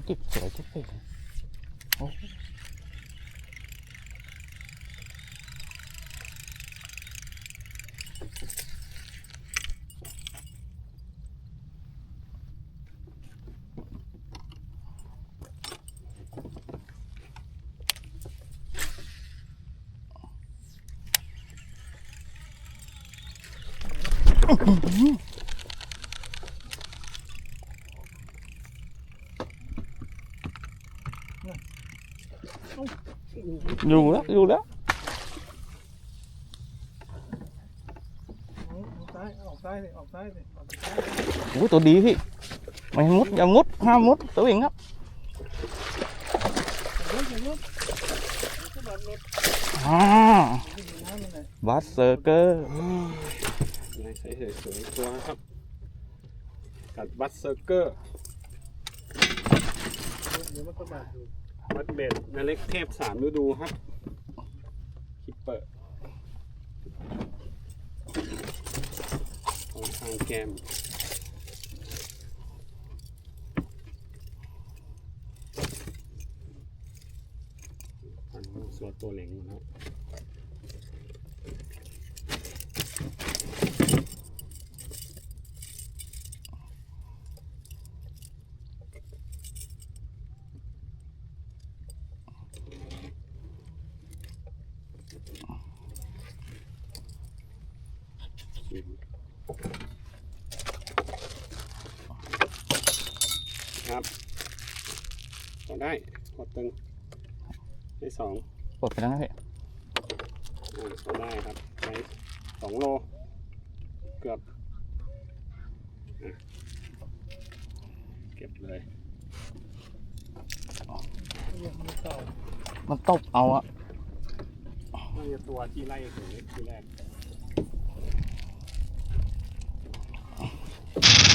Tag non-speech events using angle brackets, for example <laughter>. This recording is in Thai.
이게 제가 찍고 있네. 어? Oh, <laughs> Dùng đó, dùng đó Ủa tôi đi thì Mày mút, nhà mút, hai mút, tới bình lắm À Bát sơ cơ. Này, Cắt bát sơ cơ. เลยออกซ้ายโอ้ยตัวดีพี่ไม่ให้มุดอย่ามุดห้ามมุดตัวเองครับรถรถก็แบบรถอ่าที่อยู่น้ำมันเลยบัสเซอร์เกอร์นายใส่สวยๆตัวครับกัดบัสเซอร์เกอร์เดี๋ยวมันก็บาดอยู่วัดเบ็ดนาเล็กเทพสามฤดูครับคิปเปอร์ของทางแกมอันสวดตัวเหล็งนะครับ ครับกดได้กดตึงได้สองปลดไปแล้วนะพี่อ่ากดได้ครับได้สองโล เกือบอะเก็บเลยเรียกมันเก่ามันตบเอาอะน่าจะตัวที่ไล่ถึงที่แรก you